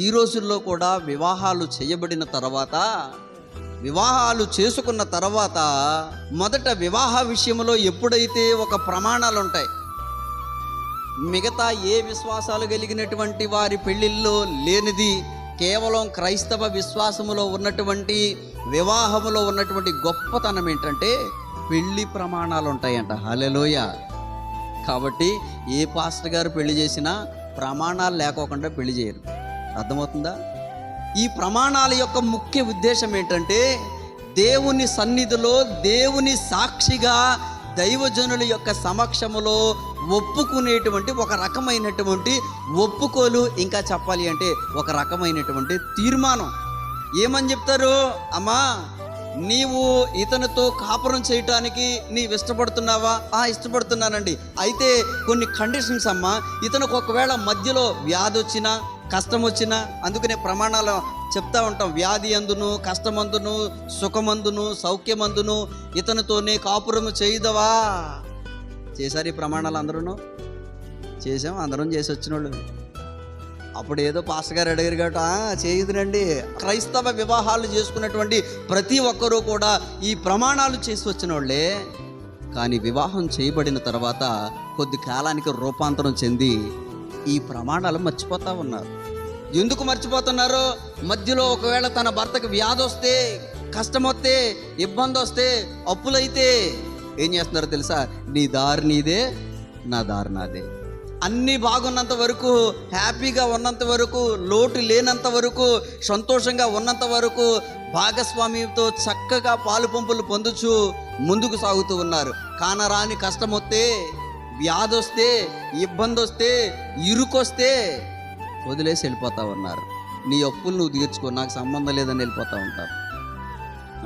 ఈ రోజుల్లో కూడా వివాహాలు చేయబడిన తర్వాత వివాహాలు చేసుకున్న తర్వాత మొదట వివాహ విషయంలో ఎప్పుడైతే ఒక ప్రమాణాలు ఉంటాయి మిగతా ఏ విశ్వాసాలు కలిగినటువంటి వారి పెళ్ళిల్లో లేనిది కేవలం క్రైస్తవ విశ్వాసములో ఉన్నటువంటి వివాహములో ఉన్నటువంటి గొప్పతనం ఏంటంటే పెళ్ళి ప్రమాణాలు ఉంటాయంట హలెలోయ కాబట్టి ఏ పాస్టర్ గారు పెళ్ళి చేసినా ప్రమాణాలు లేకోకుండా పెళ్ళి చేయరు. అర్థమవుతుందా? ఈ ప్రమాణాల యొక్క ముఖ్య ఉద్దేశం ఏంటంటే దేవుని సన్నిధిలో దేవుని సాక్షిగా దైవజనుల యొక్క సమక్షములో ఒప్పుకునేటువంటి ఒక రకమైనటువంటి ఒప్పుకోలు ఇంకా చెప్పాలి అంటే ఒక రకమైనటువంటి తీర్మానం. ఏమని చెప్తారు? అమ్మా నీవు ఇతనితో కాపురం చేయటానికి నీవు ఇష్టపడుతున్నావా? ఆ ఇష్టపడుతున్నానండి. అయితే కొన్ని కండిషన్స్ అమ్మా. ఇతనికి ఒకవేళ మధ్యలో వ్యాధి వచ్చినా కష్టం వచ్చినా అందుకనే ప్రమాణాలు చెప్తా ఉంటాం. వ్యాధి అందును కష్టమందును సుఖమందును సౌఖ్యమందును ఇతనితోనే కాపురం చేయదవా? చేశారు ఈ ప్రమాణాలు అందరూ చేసాం అందరం చేసి వచ్చిన వాళ్ళు అప్పుడు ఏదో పాస్టర్ గారు అడిగారు కాబట్టి చేయదునండి క్రైస్తవ వివాహాలు చేసుకున్నటువంటి ప్రతి ఒక్కరూ కూడా ఈ ప్రమాణాలు చేసి వచ్చిన వాళ్ళే. కానీ వివాహం చేయబడిన తర్వాత కొద్ది కాలానికి రూపాంతరం చెంది ఈ ప్రమాణాలు మర్చిపోతూ ఉన్నారు. ఎందుకు మర్చిపోతున్నారు? మధ్యలో ఒకవేళ తన భర్తకు వ్యాధి వస్తే కష్టం వస్తే ఇబ్బంది వస్తే అప్పులైతే ఏం చేస్తున్నారో తెలుసా? నీ దారి నీదే నా దారి నాదే. అన్నీ బాగున్నంత వరకు హ్యాపీగా ఉన్నంత వరకు లోటు లేనంత వరకు సంతోషంగా ఉన్నంత వరకు భాగస్వామ్యంతో చక్కగా పాలు పంపులు పొందుచు ముందుకు సాగుతూ ఉన్నారు. కానరాని కష్టం వస్తే వ్యాధి వస్తే ఇబ్బంది వస్తే ఇరుకొస్తే వదిలేసి వెళ్ళిపోతా ఉన్నారు. నీ అప్పులు నువ్వు తీర్చుకో నాకు సంబంధం లేదని వెళ్ళిపోతూ ఉంటారు.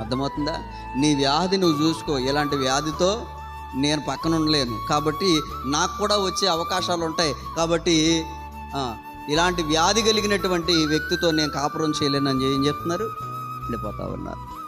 అర్థమవుతుందా? నీ వ్యాధి నువ్వు చూసుకో. ఇలాంటి వ్యాధితో? నేను పక్కన ఉండలేను. కాబట్టి నాకు కూడా వచ్చే అవకాశాలు ఉంటాయి. కాబట్టి ఇలాంటి వ్యాధి కలిగినటువంటి వ్యక్తితో నేను కాపురం చేయలేనని ఏం చెప్తున్నారు? వెళ్ళిపోతా ఉన్నారు.